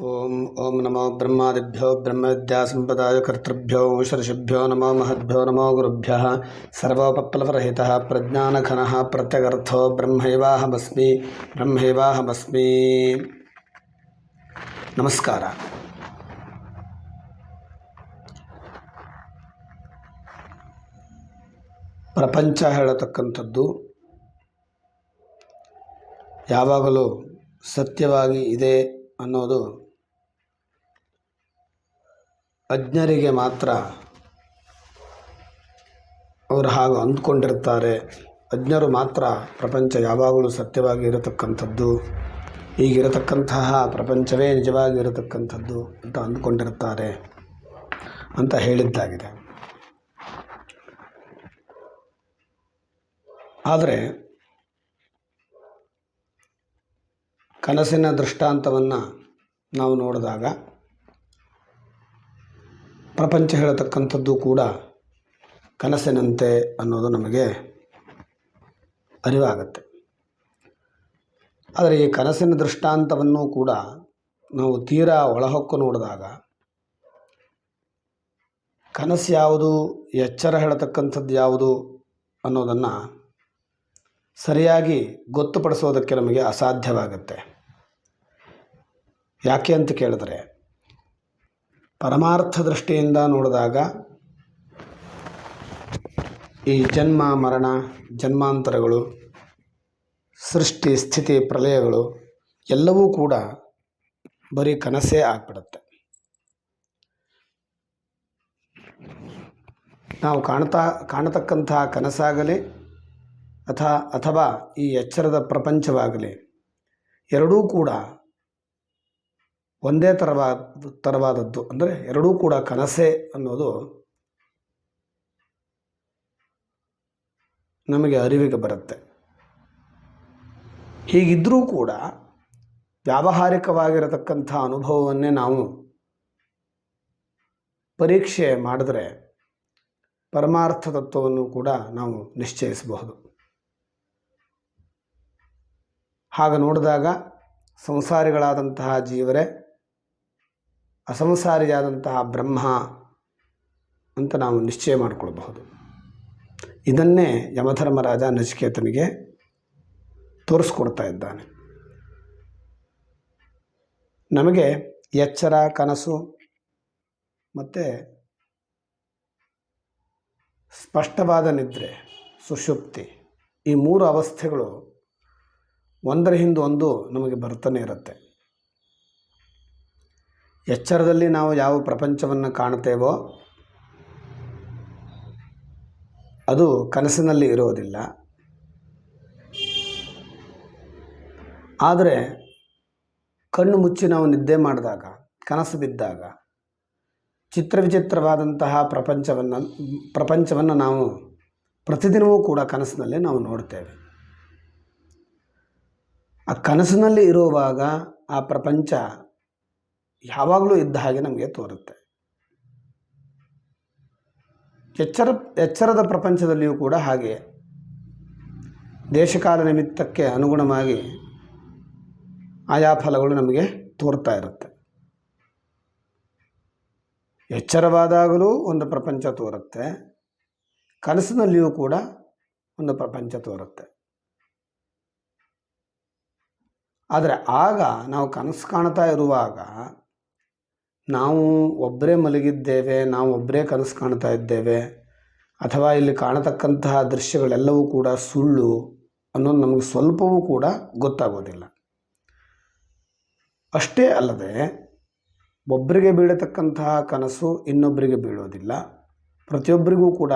ಓಂ ಓಂ ನಮೋ ಬ್ರಹ್ಮಾದಿಭ್ಯೋ ಬ್ರಹ್ಮವಿದ್ಯಾಸಂಪದಾಯ ಕರ್ತೃಭ್ಯೋ ಶಿಭ್ಯೋ ನಮೋ ಮಹದ್ಭ್ಯೋ ನಮೋ ಗುರುಭ್ಯ ಸರ್ವೋಪಪ್ಲವರಹಿತ ಪ್ರಜ್ಞಾನಘನ ಪ್ರತ್ಯಗರ್ಥೋ ಬ್ರಹ್ಮೈವಾಹಮಸ್ಮಿ ಬ್ರಹ್ಮೈವಾಹಮಸ್ಮಿ ನಮಸ್ಕಾರ ಪ್ರಪಂಚ ಹೇಳತಕ್ಕಂಥದ್ದು ಯಾವಾಗಲೂ ಸತ್ಯವಾಗಿ ಇದೆ ಅನ್ನೋದು ಅಜ್ಞರಿಗೆ ಮಾತ್ರ ಅವರು ಹಾಗೆ ಅಂದ್ಕೊಂಡಿರ್ತಾರೆ. ಅಜ್ಞರು ಮಾತ್ರ ಪ್ರಪಂಚ ಯಾವಾಗಲೂ ಸತ್ಯವಾಗಿ ಇರತಕ್ಕಂಥದ್ದು. ಈಗಿರತಕ್ಕಂತಹ ಪ್ರಪಂಚವೇ ನಿಜವಾಗಿ ಇರತಕ್ಕಂಥದ್ದು ಅಂತ ಅಂದ್ಕೊಂಡಿರ್ತಾರೆ ಅಂತ ಹೇಳಿದ್ದಾಗಿದೆ. ಆದರೆ ಕನಸಿನ ದೃಷ್ಟಾಂತವನ್ನು ನಾವು ನೋಡಿದಾಗ ಪ್ರಪಂಚ ಹೇಳತಕ್ಕಂಥದ್ದು ಕೂಡ ಕನಸಿನಂತೆ ಅನ್ನೋದು ನಮಗೆ ಅರಿವಾಗತ್ತೆ. ಆದರೆ ಈ ಕನಸಿನ ದೃಷ್ಟಾಂತವನ್ನು ಕೂಡ ನಾವು ತೀರಾ ಒಳಹೊಕ್ಕು ನೋಡಿದಾಗ ಕನಸು ಯಾವುದು, ಎಚ್ಚರ ಹೇಳತಕ್ಕಂಥದ್ದು ಯಾವುದು ಅನ್ನೋದನ್ನು ಸರಿಯಾಗಿ ಗೊತ್ತುಪಡಿಸೋದಕ್ಕೆ ನಮಗೆ ಅಸಾಧ್ಯವಾಗುತ್ತೆ. ಯಾಕೆ ಅಂತ ಕೇಳಿದ್ರೆ ಪರಮಾರ್ಥ ದೃಷ್ಟಿಯಿಂದ ನೋಡಿದಾಗ ಈ ಜನ್ಮ, ಮರಣ, ಜನ್ಮಾಂತರಗಳು, ಸೃಷ್ಟಿ, ಸ್ಥಿತಿ ಪ್ರಲಯಗಳು ಎಲ್ಲವೂ ಕೂಡ ಬರೀ ಕನಸೇ ಆಗ್ಬಿಡುತ್ತೆ. ನಾವು ಕಾಣ್ತಾ ಕಾಣತಕ್ಕಂತಹ ಕನಸಾಗಲಿ ಅಥ ಅಥವಾ ಈ ಎಚ್ಚರದ ಪ್ರಪಂಚವಾಗಲಿ ಎರಡೂ ಕೂಡ ಒಂದೇ ತರವಾದ ತರವಾದದ್ದು. ಅಂದರೆ ಎರಡೂ ಕೂಡ ಕನಸೇ ಅನ್ನೋದು ನಮಗೆ ಅರಿವಿಗೆ ಬರುತ್ತೆ. ಹೀಗಿದ್ದರೂ ಕೂಡ ವ್ಯಾವಹಾರಿಕವಾಗಿರತಕ್ಕಂಥ ಅನುಭವವನ್ನೇ ನಾವು ಪರೀಕ್ಷೆ ಮಾಡಿದ್ರೆ ಪರಮಾರ್ಥ ತತ್ವವನ್ನು ಕೂಡ ನಾವು ನಿಶ್ಚಯಿಸಬಹುದು. ಹಾಗೆ ನೋಡಿದಾಗ ಸಂಸಾರಿಗಳಾದಂತಹ ಜೀವರೇ ಅಸಂಸಾರಿಯಾದಂತಹ ಬ್ರಹ್ಮ ಅಂತ ನಾವು ನಿಶ್ಚಯ ಮಾಡಿಕೊಳ್ಬಹುದು. ಇದನ್ನೇ ಯಮಧರ್ಮರಾಜ ನಚಿಕೇತನಿಗೆ ತೋರಿಸ್ಕೊಡ್ತಾ ಇದ್ದಾನೆ. ನಮಗೆ ಎಚ್ಚರ, ಕನಸು ಮತ್ತು ಸ್ಪಷ್ಟವಾದ ನಿದ್ರೆ, ಸುಷುಪ್ತಿ ಈ ಮೂರು ಅವಸ್ಥೆಗಳು ಒಂದರ ಹಿಂದೆ ಒಂದು ನಮಗೆ ಬರ್ತಾನೆ ಇರುತ್ತೆ. ಎಚ್ಚರದಲ್ಲಿ ನಾವು ಯಾವ ಪ್ರಪಂಚವನ್ನು ಕಾಣುತ್ತೇವೋ ಅದು ಕನಸಿನಲ್ಲಿ ಇರೋದಿಲ್ಲ ಆದರೆ ಕಣ್ಣು ಮುಚ್ಚಿ ನಾವು ನಿದ್ದೆ ಮಾಡಿದಾಗ, ಕನಸು ಬಿದ್ದಾಗ, ಚಿತ್ರವಿಚಿತ್ರವಾದಂತಹ ಪ್ರಪಂಚವನ್ನು ಪ್ರಪಂಚವನ್ನು ನಾವು ಪ್ರತಿದಿನವೂ ಕೂಡ ಕನಸಿನಲ್ಲಿ ನಾವು ನೋಡ್ತೇವೆ. ಆ ಕನಸಿನಲ್ಲಿ ಇರುವಾಗ ಆ ಪ್ರಪಂಚ ಯಾವಾಗಲೂ ಇದ್ದ ಹಾಗೆ ನಮಗೆ ತೋರುತ್ತೆ. ಎಚ್ಚರ, ಎಚ್ಚರದ ಪ್ರಪಂಚದಲ್ಲಿಯೂ ಕೂಡ ಹಾಗೆ ದೇಶಕಾಲ ನಿಮಿತ್ತಕ್ಕೆ ಅನುಗುಣವಾಗಿ ಆಯಾ ಫಲಗಳು ನಮಗೆ ತೋರ್ತಾ ಇರುತ್ತೆ. ಎಚ್ಚರವಾದಾಗಲೂ ಒಂದು ಪ್ರಪಂಚ ತೋರುತ್ತೆ. ಕನಸಿನಲ್ಲಿಯೂ ಕೂಡ ಒಂದು ಪ್ರಪಂಚ ತೋರುತ್ತೆ. ಆದರೆ ಆಗ ನಾವು ಕನಸು ಕಾಣ್ತಾ ಇರುವಾಗ ನಾವು ಒಬ್ಬರೇ ಮಲಗಿದ್ದೇವೆ, ನಾವು ಒಬ್ಬರೇ ಕನಸು ಕಾಣ್ತಾ ಇದ್ದೇವೆ, ಅಥವಾ ಇಲ್ಲಿ ಕಾಣತಕ್ಕಂತಹ ದೃಶ್ಯಗಳೆಲ್ಲವೂ ಕೂಡ ಸುಳ್ಳು ಅನ್ನೋದು ನಮಗೆ ಸ್ವಲ್ಪವೂ ಕೂಡ ಗೊತ್ತಾಗೋದಿಲ್ಲ. ಅಷ್ಟೇ ಅಲ್ಲದೆ ಒಬ್ಬರಿಗೆ ಬೀಳತಕ್ಕಂತಹ ಕನಸು ಇನ್ನೊಬ್ಬರಿಗೆ ಬೀಳೋದಿಲ್ಲ. ಪ್ರತಿಯೊಬ್ಬರಿಗೂ ಕೂಡ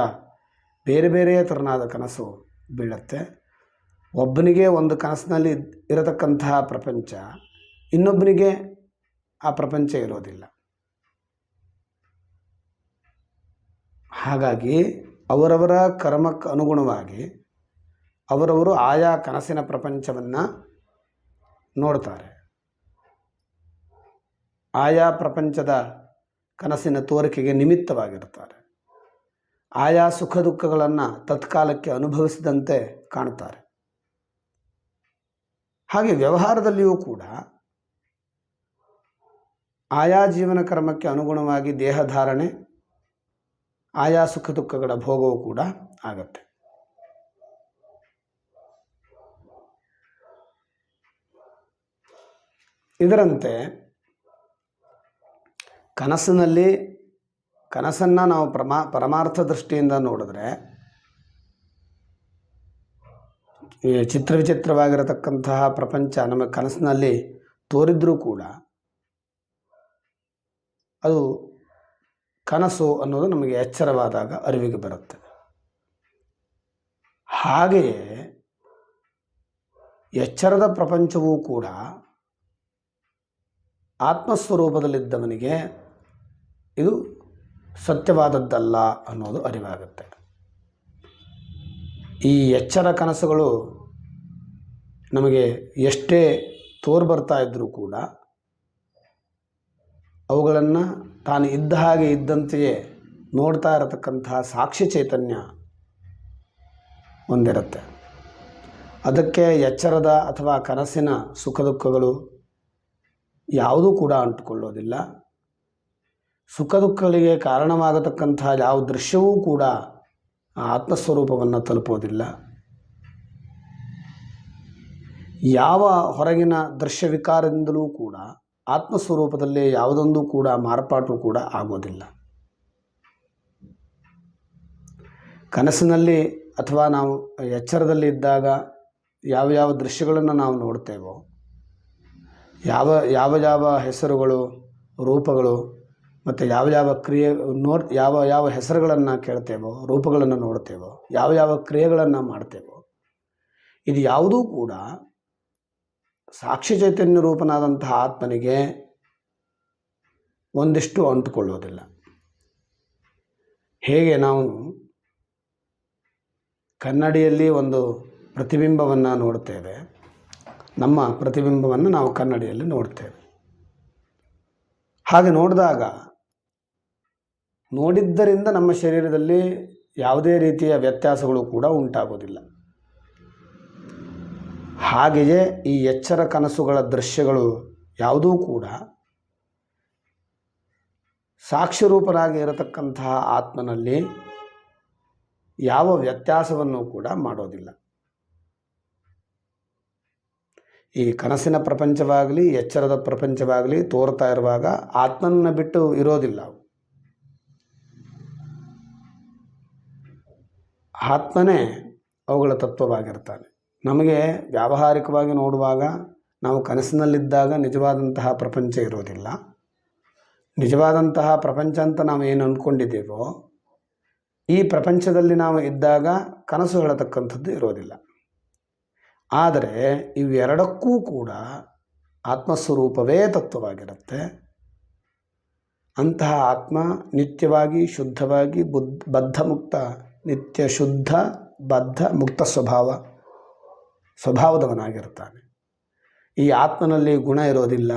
ಬೇರೆ ಬೇರೆ ಥರನಾದ ಕನಸು ಬೀಳುತ್ತೆ. ಒಬ್ಬನಿಗೆ ಒಂದು ಕನಸಿನಲ್ಲಿ ಇರತಕ್ಕಂತಹ ಪ್ರಪಂಚ, ಇನ್ನೊಬ್ಬನಿಗೆ ಆ ಪ್ರಪಂಚ ಇರೋದಿಲ್ಲ. ಹಾಗಾಗಿ ಅವರವರ ಕರ್ಮಕ್ಕೆ ಅನುಗುಣವಾಗಿ ಅವರವರು ಆಯಾ ಕನಸಿನ ಪ್ರಪಂಚವನ್ನು ನೋಡ್ತಾರೆ. ಆಯಾ ಪ್ರಪಂಚದ ಕನಸಿನ ತೋರಿಕೆಗೆ ನಿಮಿತ್ತವಾಗಿರ್ತಾರೆ ಆಯಾ ಸುಖ ದುಃಖಗಳನ್ನು ತತ್ಕಾಲಕ್ಕೆ ಅನುಭವಿಸಿದಂತೆ ಕಾಣ್ತಾರೆ. ಹಾಗೆ ವ್ಯವಹಾರದಲ್ಲಿಯೂ ಕೂಡ ಆಯಾ ಜೀವನ ಕರ್ಮಕ್ಕೆ ಅನುಗುಣವಾಗಿ ದೇಹಧಾರಣೆ ಆಯಾ ಸುಖ ದುಃಖಗಳ ಭೋಗವೂ ಕೂಡ ಆಗತ್ತೆ. ಇದರಂತೆ ಕನಸಿನಲ್ಲಿ, ಕನಸನ್ನು ನಾವು ಪ್ರಮಾ, ಪರಮಾರ್ಥ ದೃಷ್ಟಿಯಿಂದ ನೋಡಿದ್ರೆ ಚಿತ್ರ ವಿಚಿತ್ರವಾಗಿರತಕ್ಕಂತಹ ಪ್ರಪಂಚ ನಮ್ಮ ಕನಸಿನಲ್ಲಿ ತೋರಿದ್ರೂ ಕೂಡ ಅದು ಕನಸು ಅನ್ನೋದು ನಮಗೆ ಎಚ್ಚರವಾದಾಗ ಅರಿವಿಗೆ ಬರುತ್ತೆ. ಹಾಗೆಯೇ ಎಚ್ಚರದ ಪ್ರಪಂಚವೂ ಕೂಡ ಆತ್ಮಸ್ವರೂಪದಲ್ಲಿದ್ದವನಿಗೆ ಇದು ಸತ್ಯವಾದದ್ದಲ್ಲ ಅನ್ನೋದು ಅರಿವಾಗುತ್ತೆ. ಈ ಎಚ್ಚರ ಕನಸುಗಳು ನಮಗೆ ಎಷ್ಟೇ ತೋರ್ಬರ್ತಾ ಇದ್ದರೂ ಕೂಡ ಅವುಗಳನ್ನು ತಾನು ಇದ್ದ ಹಾಗೆ ಇದ್ದಂತೆಯೇ ನೋಡ್ತಾ ಇರತಕ್ಕಂತಹ ಸಾಕ್ಷಿ ಚೈತನ್ಯ ಹೊಂದಿರುತ್ತೆ ಅದಕ್ಕೆ ಎಚ್ಚರದ ಅಥವಾ ಕನಸಿನ ಸುಖ ದುಃಖಗಳು ಯಾವುದೂ ಕೂಡ ಅಂಟುಕೊಳ್ಳೋದಿಲ್ಲ. ಸುಖ ದುಃಖಗಳಿಗೆ ಕಾರಣವಾಗತಕ್ಕಂತಹ ಯಾವ ದೃಶ್ಯವೂ ಕೂಡ ಆ ಆತ್ಮಸ್ವರೂಪವನ್ನು ತಲುಪೋದಿಲ್ಲ. ಯಾವ ಹೊರಗಿನ ದೃಶ್ಯವಿಕಾರದಿಂದಲೂ ಕೂಡ ಆತ್ಮಸ್ವರೂಪದಲ್ಲಿ ಯಾವುದೊಂದು ಕೂಡ ಮಾರ್ಪಾಟು ಕೂಡ ಆಗೋದಿಲ್ಲ. ಕನಸಿನಲ್ಲಿ ಅಥವಾ ನಾವು ಎಚ್ಚರದಲ್ಲಿ ಇದ್ದಾಗ ಯಾವ ಯಾವ ದೃಶ್ಯಗಳನ್ನು ನಾವು ನೋಡ್ತೇವೋ, ಯಾವ ಯಾವ ಯಾವ ಹೆಸರುಗಳು, ರೂಪಗಳು, ಮತ್ತು ಯಾವ ಯಾವ ಕ್ರಿಯೆ, ನೋಡ್, ಯಾವ ಯಾವ ಹೆಸರುಗಳನ್ನು ಕೇಳ್ತೇವೋ, ರೂಪಗಳನ್ನು ನೋಡ್ತೇವೋ, ಯಾವ ಯಾವ ಕ್ರಿಯೆಗಳನ್ನು ಮಾಡ್ತೇವೋ, ಇದು ಯಾವುದೂ ಕೂಡ ಸಾಕ್ಷಿ ಚೈತನ್ಯ ರೂಪನಾದಂತಹ ಆತ್ಮನಿಗೆ ಒಂದಿಷ್ಟು ಅಂಟುಕೊಳ್ಳೋದಿಲ್ಲ. ಹೇಗೆ ನಾವು ಕನ್ನಡಿಯಲ್ಲಿ ಒಂದು ಪ್ರತಿಬಿಂಬವನ್ನು ನೋಡ್ತೇವೆ, ನಮ್ಮ ಪ್ರತಿಬಿಂಬವನ್ನು ನಾವು ಕನ್ನಡಿಯಲ್ಲಿ ನೋಡ್ತೇವೆ. ಹಾಗೆ ನೋಡಿದಾಗ ನೋಡಿದ್ದರಿಂದ ನಮ್ಮ ಶರೀರದಲ್ಲಿ ಯಾವುದೇ ರೀತಿಯ ವ್ಯತ್ಯಾಸಗಳು ಕೂಡ ಉಂಟಾಗೋದಿಲ್ಲ ಹಾಗೆಯೇ ಈ ಎಚ್ಚರ ಕನಸುಗಳ ದೃಶ್ಯಗಳು ಯಾವುದೂ ಕೂಡ ಸಾಕ್ಷ್ಯರೂಪರಾಗಿ ಇರತಕ್ಕಂತಹ ಆತ್ಮನಲ್ಲಿ ಯಾವ ವ್ಯತ್ಯಾಸವನ್ನು ಕೂಡ ಮಾಡೋದಿಲ್ಲ. ಈ ಕನಸಿನ ಪ್ರಪಂಚವಾಗಲಿ, ಎಚ್ಚರದ ಪ್ರಪಂಚವಾಗಲಿ ತೋರ್ತಾ ಇರುವಾಗ ಆತ್ಮನ ಬಿಟ್ಟು ಇರೋದಿಲ್ಲ ಅವು. ಆತ್ಮನೇ ಅವುಗಳ ತತ್ವವಾಗಿರ್ತಾನೆ. ನಮಗೆ ವ್ಯಾವಹಾರಿಕವಾಗಿ ನೋಡುವಾಗ ನಾವು ಕನಸಿನಲ್ಲಿದ್ದಾಗ ನಿಜವಾದಂತಹ ಪ್ರಪಂಚ ಇರೋದಿಲ್ಲ. ನಿಜವಾದಂತಹ ಪ್ರಪಂಚ ಅಂತ ನಾವು ಏನು ಅಂದ್ಕೊಂಡಿದ್ದೇವೋ, ಈ ಪ್ರಪಂಚದಲ್ಲಿ ನಾವು ಇದ್ದಾಗ ಕನಸು ಹೇಳತಕ್ಕಂಥದ್ದು ಇರೋದಿಲ್ಲ. ಆದರೆ ಇವೆರಡಕ್ಕೂ ಕೂಡ ಆತ್ಮಸ್ವರೂಪವೇ ತತ್ವವಾಗಿರುತ್ತೆ. ಅಂತಹ ಆತ್ಮ ನಿತ್ಯವಾಗಿ ಶುದ್ಧವಾಗಿ ಬುದ್ಧ ಬದ್ಧ ಮುಕ್ತ ನಿತ್ಯ ಶುದ್ಧ ಬದ್ಧ ಮುಕ್ತ ಸ್ವಭಾವ. ಸ್ವಭಾವದವನಾಗಿರ್ತಾನೆ ಈ ಆತ್ಮನಲ್ಲಿ ಗುಣ ಇರೋದಿಲ್ಲ,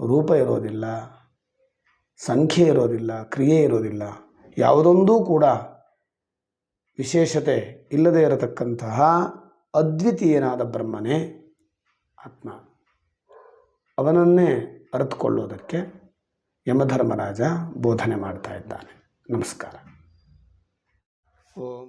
ರೂಪ ಇರೋದಿಲ್ಲ, ಸಂಖ್ಯೆ ಇರೋದಿಲ್ಲ, ಕ್ರಿಯೆ ಇರೋದಿಲ್ಲ, ಯಾವುದೊಂದೂ ಕೂಡ ವಿಶೇಷತೆ ಇಲ್ಲದೇ ಇರತಕ್ಕಂತಹ ಅದ್ವಿತೀಯನಾದ ಬ್ರಹ್ಮನೇ ಆತ್ಮ. ಅವನನ್ನೇ ಅರಿತುಕೊಳ್ಳೋದಕ್ಕೆ ಯಮಧರ್ಮರಾಜ ಬೋಧನೆ ಮಾಡ್ತಾ ಇದ್ದಾನೆ. ನಮಸ್ಕಾರ. ಓಂ